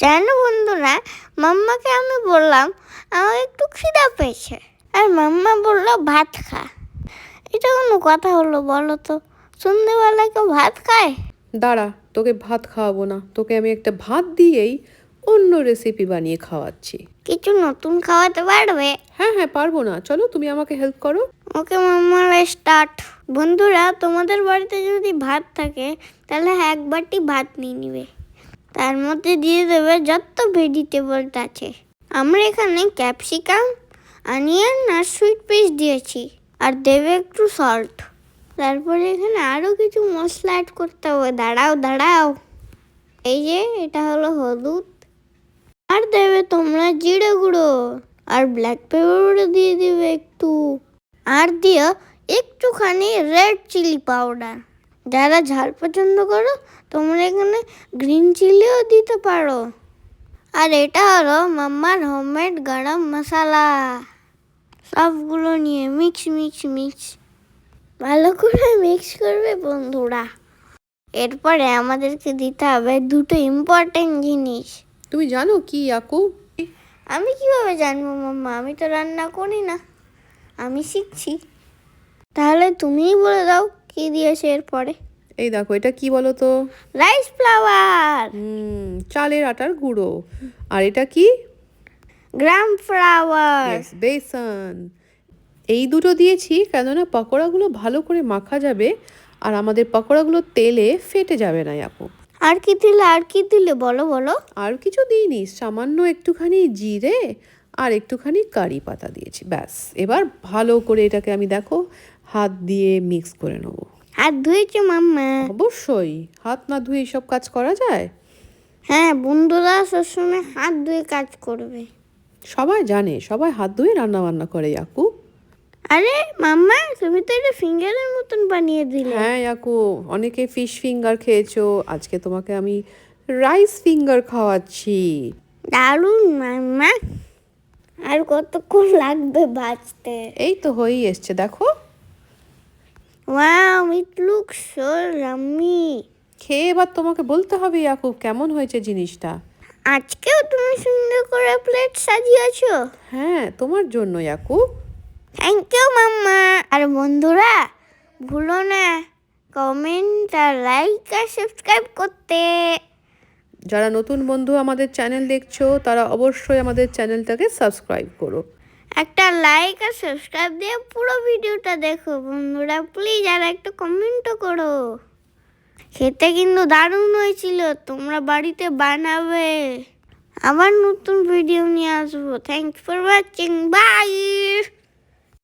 জানো বন্ধুরা মাম্মাকে আমি বললাম আমার একটু খিদা পেয়েছে। আর মাম্মা বলল ভাত খা। এটা কোনো কথা হলো বলো তো? সন্ধ্যেবেলায় কেউ ভাত খায়? দাঁড়া তোকে ভাত খাওয়াবো না। তোকে আমি একটা ভাত দিয়েই অন্য রেসিপি বানিয়ে খাওয়াচ্ছি। কিছু নতুন খাওয়াতে পারবে? হ্যাঁ হ্যাঁ পারব না। চলো তুমি আমাকে হেল্প করো। ওকে মাম্মারা স্টার্ট বন্ধুরা তোমাদের বাড়িতে যদি ভাত থাকে তাহলে এক বাটি ভাত নিয়ে নিবে। তার মধ্যে দিয়ে দেবে যত ভেজিটেবল আছে। আমরা এখানে ক্যাপসিকাম, অনিয়ন আর সুইট পেস্ট দিয়েছি। আর দেবে একটু সল্ট তারপরে এখানে আরও কিছু মশলা অ্যাড করতে হবে। দাঁড়াও দাঁড়াও। এই যে, এটা হলো হলুদ। আর দেবে তোমরা জিরে গুঁড়ো। আর ব্ল্যাক পেপারও দিয়ে দিবে একটু। আর দিও একটুখানি রেড চিলি পাউডার যারা ঝাল পছন্দ করো তোমরা এখানে গ্রিন চিলিও দিতে পারো। আর এটা হলো মাম্মার হোমমেড গরম মশলা। সবগুলো নিয়ে মিক্স মিক্স মিক্স ভালো করে মিক্স করবে বন্ধুরা। এরপরে আমাদেরকে দিতে হবে দুটো ইম্পর্টেন্ট জিনিস। তুমি জানো কি আকু আমি কীভাবে জানব মাম্মা? আমি তো রান্না করি না। আমি শিখছি। তাহলে তুমিই বলে দাও কি দিয়েছে এরপরে? এই দেখো এটা কি বলো তো রাইস ফ্লাওয়ার হুম চালের আটার গুঁড়ো। আর এটা কি? গ্রাম ফ্লাওয়ার বেসন। এই দুটো দিয়েছি কেননা পকোড়াগুলো ভালো করে মাখা যাবে আর আমাদের পকোড়াগুলো তেলে ফেটে যাবে না আপু আর কি দিলে আর কি দিলে? বলো বলো। আর কিছু দিইনি সামান্য একটুখানি জিরে আর একটুখানি কারি পাতা দিয়েছি ব্যাস। এবার ভালো করে এটাকে আমি দেখো হাত দিয়ে মিক্স করে নেব। হাত ধুয়েছে মাম্মা? অবশ্যই। হাত না ধুয়ে সব কাজ করা যায়? হ্যাঁ বন্ধুরা সবসময় হাত ধুয়ে কাজ করবে। সবাই জানে সবাই হাত ধুয়ে রান্না বান্না করে ইয়াকু। আরে মাম্মা তুমি তো এটা ফিঙ্গারের মতন বানিয়ে দিলে। হ্যাঁ ইয়াকু অনেকে ফিশ ফিঙ্গার খেয়েছো আজকে তোমাকে আমি রাইস ফিঙ্গার খাওয়াচ্ছি। দারুণ মাম্মা। আর কতক্ষণ লাগবে বাঁচতে এই তো হয়েই এসছে দেখো। Wow it look so yummy খেয়ে এবার তোমাকে বলতে হবে ইয়াকুব কেমন হয়েছে জিনিসটা? আজকেও তুমি সুন্দর করে প্লেট সাজিয়েছো? হ্যাঁ তোমার জন্য ইয়াকুব। Thank you mamma. আর বন্ধুরা ভুলো না কমেন্ট আর লাইক আর সাবস্ক্রাইব করতে। যারা নতুন বন্ধু আমাদের চ্যানেল দেখছ তারা অবশ্যই আমাদের চ্যানেলটাকে সাবস্ক্রাইব করো। একটা লাইক আর সাবস্ক্রাইব দিয়ে পুরো ভিডিওটা দেখো বন্ধুরা। প্লিজ আর একটা কমেন্টও করো। খেতে কিন্তু দারুণ হয়েছিল, তোমরা বাড়িতে বানাবে। আবার নতুন ভিডিও নিয়ে আসব। Thank for watching by